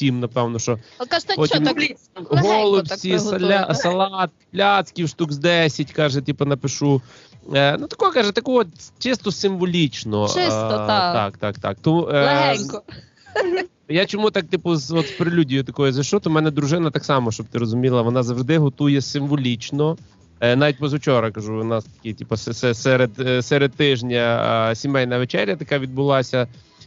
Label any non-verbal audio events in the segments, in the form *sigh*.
голубцім, напевно, що А Потім- що так легенько так голубці, саля, салат, пляцків штук з 10, каже, типу, напишу. Е, ну, такого, каже, такого чисто символічно. Чисто, Е, так. Так, так, так. То, е, легенько. Я чому так, типу, з, от, з прелюдією такою зайшов, то в мене дружина так само, щоб ти розуміла, вона завжди готує символічно. Е, навіть позавчора кажу, у нас такі, типу, се- се- серед, е, серед тижня сімейна вечеря така відбулася,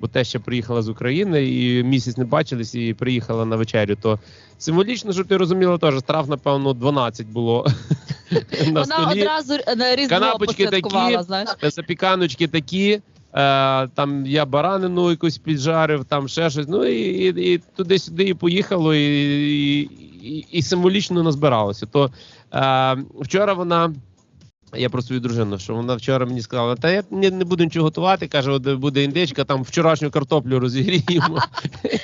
бо те ще приїхала з України і місяць не бачились, і приїхала на вечерю. То символічно, щоб ти розуміла, теж страв, напевно, 12 було *laughs* на Вона столі. одразу на різдво Канапочки посвяткувала, такі. знаєш. Е, Запіканочки такі. Е, там я баранину якусь піджарив, там ще щось. Ну і, і, і туди-сюди і поїхало, і, і, і символічно назбиралося. То е, вчора вона. Я про свою дружину, що вона вчора мені сказала, та я не, не буду нічого готувати. каже, от буде індичка, там вчорашню картоплю розігріємо.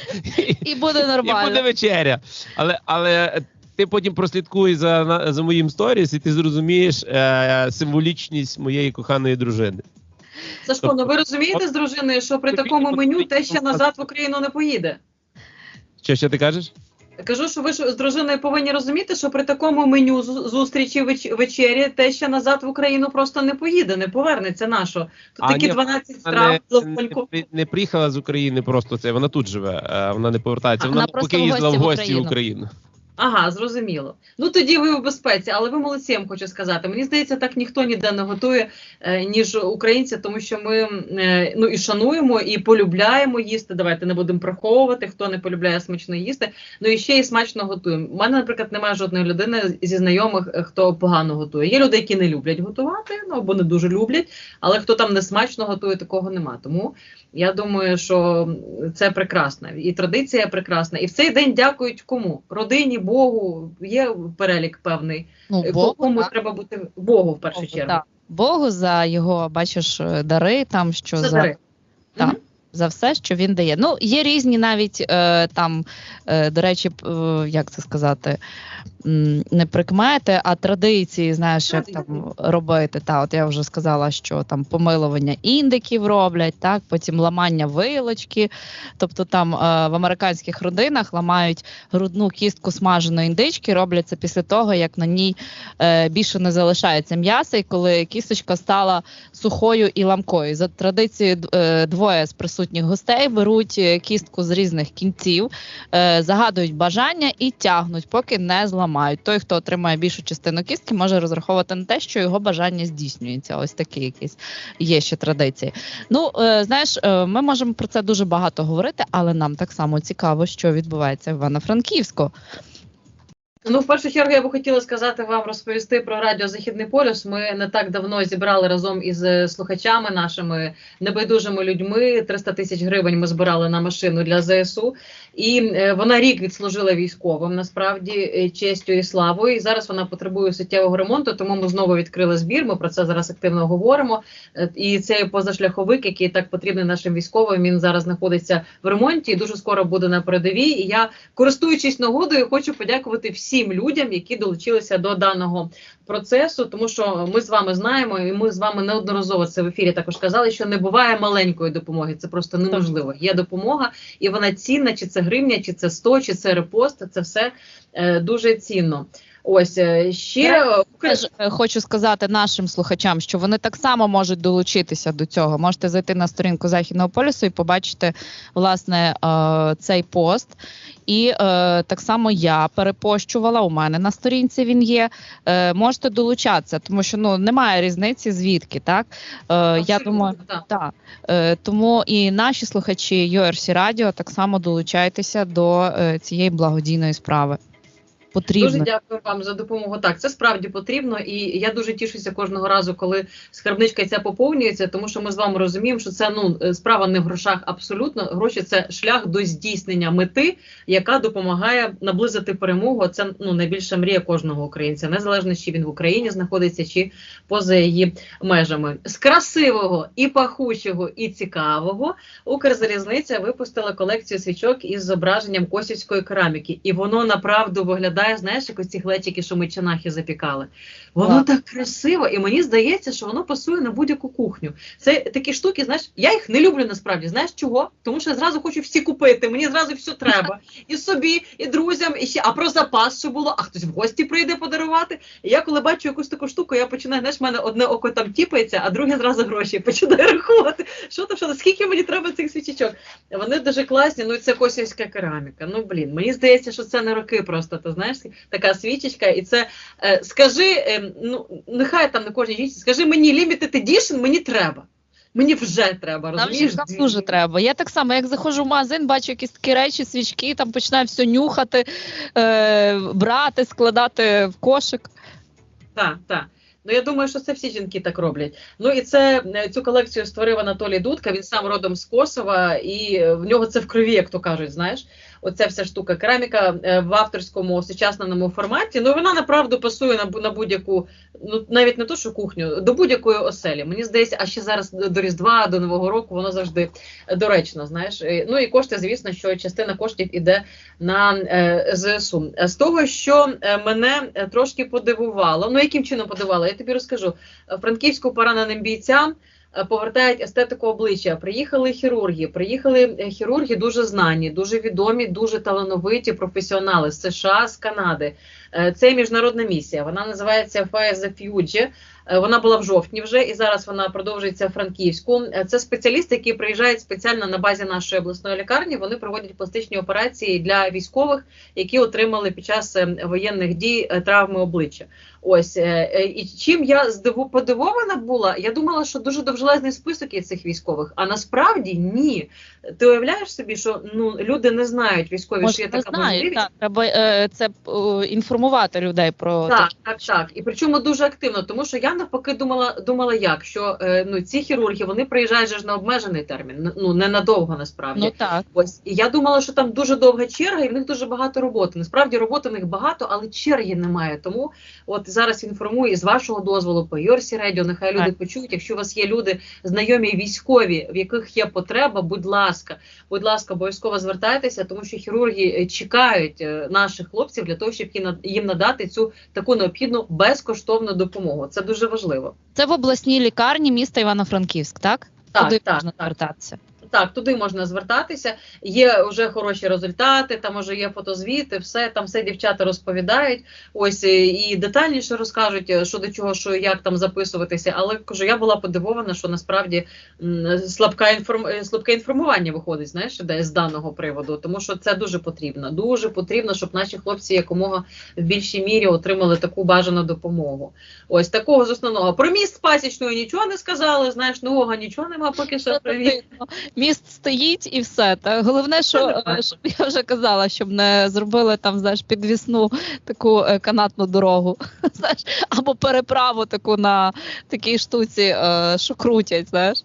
*laughs* І буде нормально. І буде вечеря. Але, але ти потім прослідкуй за, за моїм сторіс, і ти зрозумієш е, символічність моєї коханої дружини. Сашко, ну ви розумієте з дружиною, що при такому меню те ще назад в Україну не поїде. Що ще ти кажеш? Кажу, що ви ж з дружиною повинні розуміти, що при такому меню з- зустрічі веч- вечері те ще назад в Україну просто не поїде, не повернеться нашо. Тут А, такі ні, 12 страв, не, не, не приїхала з України просто це. Вона тут живе, е, вона не повертається. Вона вона поки їздила в гості в Україну. в Україну. Ага, зрозуміло. Ну тоді ви у безпеці, але ви молодці, я вам хочу сказати. Мені здається, так ніхто ніде не готує, е, ніж українці, тому що ми е, ну і шануємо, і полюбляємо їсти. Давайте не будемо приховувати, хто не полюбляє смачно їсти. Ну і ще й смачно готуємо. У мене, наприклад, немає жодної людини зі знайомих, е, хто погано готує. Є люди, які не люблять готувати, ну або не дуже люблять, але хто там не смачно готує, такого нема. Тому я думаю, що це прекрасно. І традиція прекрасна. І в цей день дякують кому? Родині, Богу. Є перелік певний. Ну, Богу, Богу, кому так. треба бути Богу в першу Богу, чергу. так. Богу за його, бачиш, е, дари, там що за, за, дари. Так. Мгм. За все, що він дає. Ну, є різні навіть е, там, е, до речі, е, як це сказати, не прикмети, а традиції, знаєш, як там робити. Та, от я вже сказала, що там помилування індиків роблять, так, потім ламання вилочки. Тобто там е, в американських родинах ламають грудну кістку смаженої індички, роблять це після того, як на ній е, більше не залишається м'яса, і коли кісточка стала сухою і ламкою. За традицією е, двоє з присутніх гостей беруть е, кістку з різних кінців, е, загадують бажання і тягнуть, поки не зламають. Той, хто отримає більшу частину кістки, може розраховувати на те, що його бажання здійснюється. Ось такі якісь є ще традиції. Ну е, знаєш, ми можемо про це дуже багато говорити, але нам так само цікаво, що відбувається в Івано-Франківську. Ну, в першу чергу я би хотіла сказати вам розповісти про радіо Західний полюс. Ми не так давно зібрали разом із е, слухачами, нашими небайдужими людьми. 300 тисяч гривень ми збирали на машину для ЗСУ. І е, вона рік відслужила військовим, насправді е, честю і славою. І зараз вона потребує суттєвого ремонту. Тому ми знову відкрили збір. Ми про це зараз активно говоримо. І цей позашляховик, який так потрібний нашим військовим, він зараз знаходиться в ремонті і дуже скоро буде на передовій. І я користуючись нагодою, хочу подякувати всім людям, які долучилися до даного процесу, тому що ми з вами знаємо, і ми з вами неодноразово це в ефірі також казали, що не буває маленької допомоги. Це просто неможливо. Є допомога, і вона цінна, чи це гривня, чи це 100, чи це репост. Це все е, дуже цінно. Ось ще е, Теж е, хочу сказати нашим слухачам, що вони так само можуть долучитися до цього. Можете зайти на сторінку Західного полюсу і побачити власне е, цей пост. І е, так само я перепощувала. У мене на сторінці він є. Е, можете долучатися, тому що ну немає різниці звідки, так е, я думаю. так. Е, тому і наші слухачі URC Radio так само долучайтеся до е, цієї благодійної справи. Потрібно. Дуже дякую вам за допомогу. Так, це справді потрібно, і я дуже тішуся кожного разу, коли скарбничка ця поповнюється, тому що ми з вами розуміємо, що це ну справа не в грошах абсолютно. Гроші це шлях до здійснення мети, яка допомагає наблизити перемогу. Це ну найбільша мрія кожного українця, незалежно чи він в Україні знаходиться, чи поза її межами. З красивого і пахучого, і цікавого Укрзалізниця випустила колекцію свічок із зображенням косівської кераміки, і воно направду виглядає виглядає, знаєш, як ці глечики, що ми чинахи запікали. Воно Так. так красиво, і мені здається, що воно пасує на будь-яку кухню. Це такі штуки, знаєш, я їх не люблю насправді. Знаєш чого? Тому що я зразу хочу всі купити. Мені зразу все треба. І собі, і друзям, і ще, а про запас що було, а хтось в гості прийде подарувати. І я коли бачу якусь таку штуку, я починаю, знаєш, в мене одне око там тіпається, а друге зразу гроші *laughs* починаю рахувати. Що там, що там, скільки мені треба цих свічечок? Вони дуже класні, ну це косівська кераміка. Ну блін, мені здається, що це не роки просто. Ти знаєш, така свічечка, і це е, скажи, е, ну нехай там на кожній жінці, скажи мені limited edition, мені треба. Мені вже треба, розумієш? нам дуже треба. Я так само, як заходжу в магазин, бачу якісь такі речі, свічки, там починаю все нюхати, е, брати, складати в кошик. Так, так. Ну я думаю, що це всі жінки так роблять. Ну і це е, цю колекцію створив Анатолій Дудка. Він сам родом з Косова, і в нього це в крові, як то кажуть. Знаєш, оця вся штука. Кераміка е, в авторському сучасному форматі. Ну вона направду пасує на, на будь-яку, ну навіть не то, що кухню, до будь-якої оселі. Мені здається, а ще зараз до Різдва, до Нового року, воно завжди доречно. Знаєш, ну і кошти, звісно, що частина коштів іде на е, ЗСУ. З того, що е, мене трошки подивувало, ну яким чином подивувало, я тобі розкажу. Франківську пораненим бійцям повертають естетику обличчя. Приїхали хірурги. Приїхали е, хірурги дуже знані, дуже відомі, дуже талановиті професіонали з США, з Канади. Е, Це міжнародна місія. Вона називається Fire the Future. Е, Вона була в жовтні вже, і зараз вона продовжується в Франківську. Е, Це спеціалісти, які приїжджають спеціально на базі нашої обласної лікарні. Вони проводять пластичні операції для військових, які отримали під час воєнних дій травми обличчя. Ось і чим я здиву подивована була, я думала, що дуже довжелезний список є цих військових. А насправді ні. Ти уявляєш собі, що ну люди не знають військові, що є така можливість. треба це е, інформувати людей про Так, так, так. І причому дуже активно, тому що я навпаки думала, думала як, що е, ну ці хірурги вони приїжджають же ж на обмежений термін, ну не надовго насправді. Ну так. Ось і я думала, що там дуже довга черга, і в них дуже багато роботи. Насправді роботи в них багато, але черги немає. Тому от зараз інформую з вашого дозволу по Йорсі Радіо. Нехай люди Так. почують. Якщо у вас є люди знайомі військові, в яких є потреба, будь ласка, будь ласка, обов'язково звертайтеся, тому що хірурги е, чекають е, наших хлопців для того, щоб їм над- їм надати цю таку необхідну безкоштовну допомогу. Це дуже важливо. Це в обласній лікарні міста Івано-Франківськ, так? Так, Туди так, можна так. звертатися. Так, туди можна звертатися. Є вже хороші результати, там вже є фотозвіти, все там все дівчата розповідають. Ось е, і детальніше розкажуть, е, що до чого, що як там записуватися. Але кажу, я була подивована, що насправді слабка інформ... е, слабке інформування виходить, знаєш, де з даного приводу, тому що це дуже потрібно. Дуже потрібно, щоб наші хлопці якомога в більшій мірі отримали таку бажану допомогу. Ось такого з основного. Про міст пасічної нічого не сказали. Знаєш, нового нічого нема, поки що привіт. Міст стоїть і все. Та головне, що, е, щоб я вже казала, щоб не зробили там знаєш, підвісну таку е, канатну дорогу, *laughs* знаєш, або переправу таку на такій штуці, е, що крутять. Знаєш,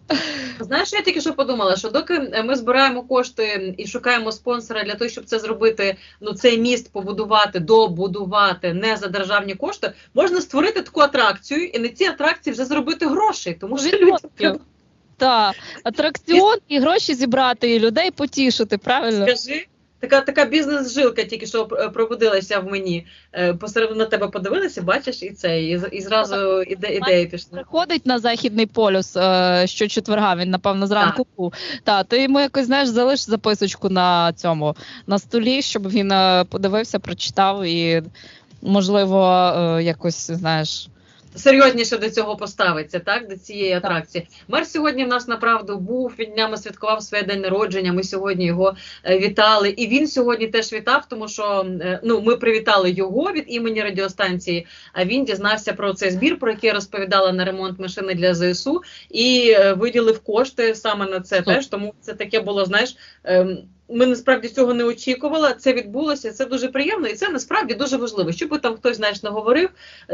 Знаєш, я тільки що подумала, що доки ми збираємо кошти і шукаємо спонсора для того, щоб це зробити, ну цей міст побудувати, добудувати не за державні кошти, можна створити таку атракцію і на ці атракції вже зробити гроші, тому що людям та атракціон і гроші зібрати, і людей потішити. Правильно Скажи, така така бізнес-жилка тільки що е, пробудилася в мені. Е, Посеред на тебе подивилися, бачиш, і це, і, і зразу іде, ідея пішла. приходить на західний полюс е, щочетверга. Він напевно зранку був. Та ти йому якось знаєш, залиш записочку на цьому на столі, щоб він подивився, прочитав і можливо е, якось знаєш. Серйозніше до цього поставиться, так до цієї атракції. Мер сьогодні в нас направду був він днями святкував своє день народження. Ми сьогодні його е, вітали, і він сьогодні теж вітав, тому що е, ну ми привітали його від імені радіостанції. А він дізнався про цей збір, про який я розповідала на ремонт машини для ЗСУ, і е, виділив кошти саме на це теж. Тому це таке було, знаєш. Ми насправді цього не очікували. Це відбулося. Це дуже приємно, і це насправді дуже важливо. Що би там хтось знаєш не говорив,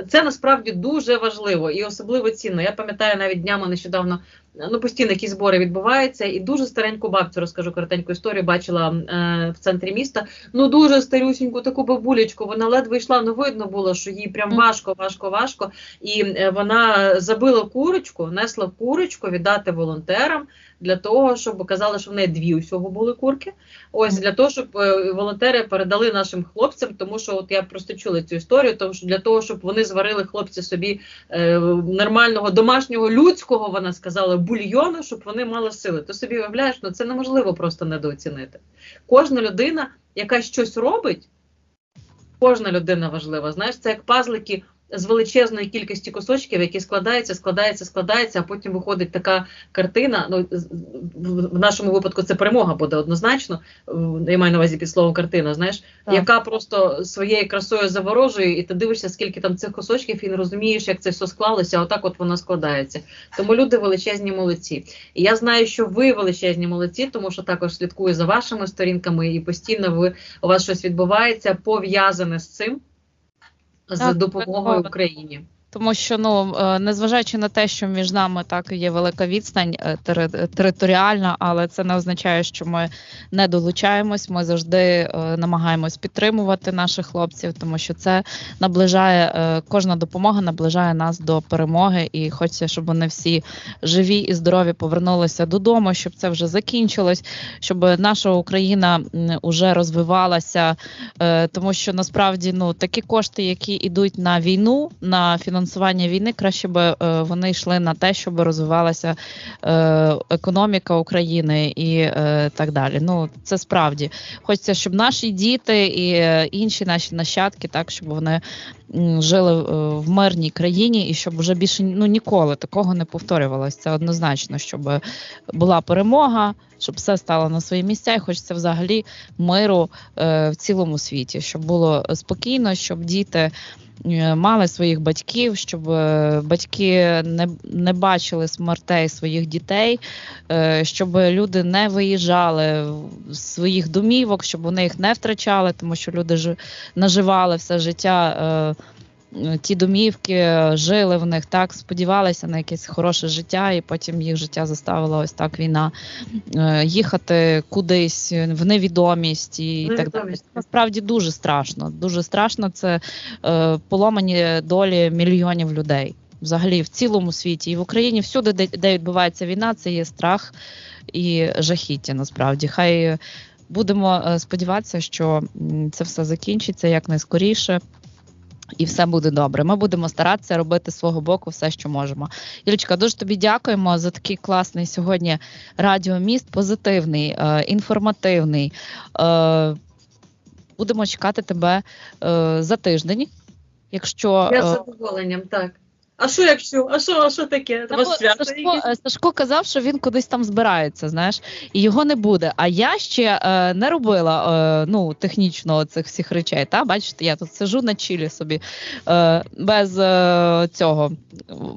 це насправді дуже важливо і особливо цінно. Я пам'ятаю навіть днями нещодавно ну постійно якісь збори відбуваються, і дуже стареньку бабцю розкажу коротеньку історію. Бачила е, в центрі міста. Ну дуже старюсіньку таку бабулечку. Вона ледве йшла. Ну видно було, що їй прям важко, важко, важко. І е, вона забила курочку, несла курочку віддати волонтерам для того, щоб казали, що в неї дві усього були курки. Ось для того, щоб е, волонтери передали нашим хлопцям, тому що от я просто чула цю історію, тому що для того, щоб вони зварили хлопці собі е, нормального домашнього людського, вона сказала, бульйону, щоб вони мали сили. Ти собі уявляєш, ну це неможливо просто недооцінити. Кожна людина, яка щось робить, кожна людина важлива. Знаєш, це як пазлики з величезної кількості кусочків, які складаються, складаються, складаються, а потім виходить така картина. Ну в нашому випадку це перемога буде однозначно. Я маю на увазі під словом картина, знаєш, Так. яка просто своєю красою заворожує, і ти дивишся, скільки там цих кусочків, і не розумієш, як це все склалося. а Отак, от воно складається. Тому люди величезні молодці. І я знаю, що ви величезні молодці, тому що також слідкую за вашими сторінками, і постійно ви у вас щось відбувається пов'язане з цим. З допомогою. Україні. Тому що ну е, незважаючи на те, що між нами так є велика відстань е, територіальна, але це не означає, що ми не долучаємось. Ми завжди е, намагаємось підтримувати наших хлопців, тому що це наближає кожна допомога наближає нас до перемоги, і хочеться, щоб вони всі живі і здорові повернулися додому, щоб це вже закінчилось, щоб наша Україна м, уже розвивалася, тому що насправді ну такі кошти, які йдуть на війну, на фінансування війни, краще би е, вони йшли на те, щоб розвивалася е, економіка України і е, так далі. Ну це справді хочеться, щоб наші діти і інші наші нащадки, так щоб вони жили в мирній країні, і щоб вже більше ну ніколи такого не повторювалося. Це однозначно, щоб була перемога, щоб все стало на свої місця, і хочеться взагалі миру в цілому світі, щоб було спокійно, щоб діти. Е, Мали своїх батьків, щоб е, батьки не, не бачили смертей своїх дітей, е, щоб люди не виїжджали з своїх домівок, щоб вони їх не втрачали, тому що люди ж наживали все життя. Е, е, Ті домівки жили в них, так сподівалися на якесь хороше життя, і потім їх життя заставила ось так війна е, їхати кудись в невідомість і, так далі. Невідомість. Насправді дуже страшно. Дуже страшно. Це е, поломані долі мільйонів людей. Взагалі в цілому світі і в Україні всюди, де, де відбувається війна, це є страх і жахіття. Насправді, хай будемо е, сподіватися, що це все закінчиться якнайскоріше. І все буде добре. Ми будемо старатися робити з свого боку все, що можемо. Юлічка, дуже тобі дякуємо за такий класний сьогодні радіоміст, позитивний, е, інформативний. Е, будемо чекати тебе е, за тиждень. Якщо Я е, з задоволенням, так. А що якщо? А що, а що таке? Свято Сашко, е, Сашко казав, що він кудись там збирається, знаєш, і його не буде. А я ще е, не робила е, ну, технічно цих всіх речей. Та? Бачите, я тут сиджу на чилі собі е, без е, цього,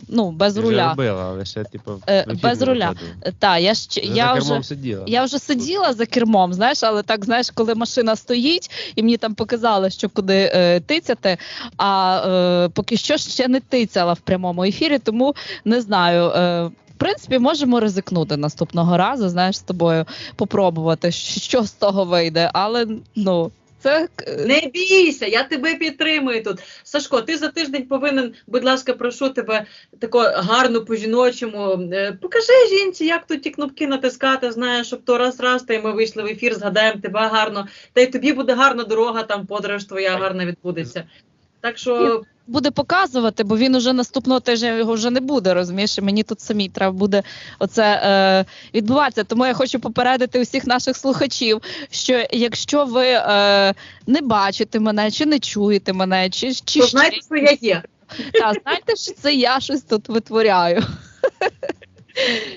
ну, без руля. робила, але ще, типу, Е, без руля. Та, я, ще, Вже я вже, сиділа. я вже сиділа за кермом, знаєш, але так, знаєш, коли машина стоїть, і мені там показали, що куди е, тицяти, а е, поки що ще не тицяла в прямому ефірі, тому не знаю. Е, в принципі, можемо ризикнути наступного разу, знаєш, з тобою попробувати, що з того вийде. Але ну, це Не бійся, я тебе підтримую тут. Сашко, ти за тиждень повинен, будь ласка, прошу тебе тако гарно по-жіночому. е, Покажи жінці, як тут ті кнопки натискати, знаєш, щоб то раз раз та й ми вийшли в ефір, згадаємо тебе гарно. Та й тобі буде гарна дорога, там подорож твоя гарна відбудеться. Так що буде показувати, бо він уже наступного тижня його вже не буде. Розумієш, і мені тут самі треба буде оце е, відбуватися. Тому я хочу попередити усіх наших слухачів, що якщо ви е, не бачите мене, чи не чуєте мене, чи, чи то ще- знаєте, що я є. та, знаєте, що це я щось тут витворяю.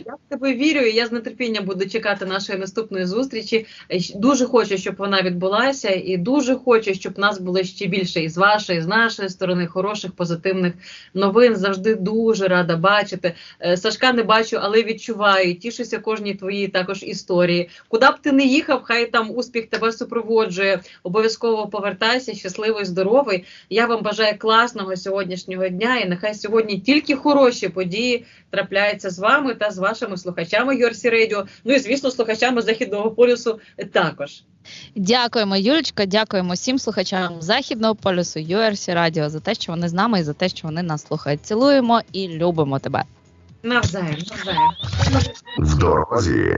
Я в тебе вірю, і я з нетерпінням буду чекати нашої наступної зустрічі. Е, Дуже хочу, щоб вона відбулася, і дуже хочу, щоб нас було ще більше і з вашої, і з нашої сторони, хороших, позитивних новин. Завжди дуже рада бачити. Е, Сашка не бачу, але відчуваю. Тішуся кожній твоїй також історії. Куди б ти не їхав, хай там успіх тебе супроводжує. Обов'язково повертайся, щасливий, здоровий. Я вам бажаю класного сьогоднішнього дня, і нехай сьогодні тільки хороші події трапляються з вами. Глядачами та з вашими слухачами Йорсі Радіо. Ну і звісно, слухачами західного полюсу також. Дякуємо, Юлечка. Дякуємо всім слухачам західного полюсу Юрсі Радіо за те, що вони з нами і за те, що вони нас слухають. Цілуємо і любимо тебе. Навзаєм, навзаєм. В дорозі.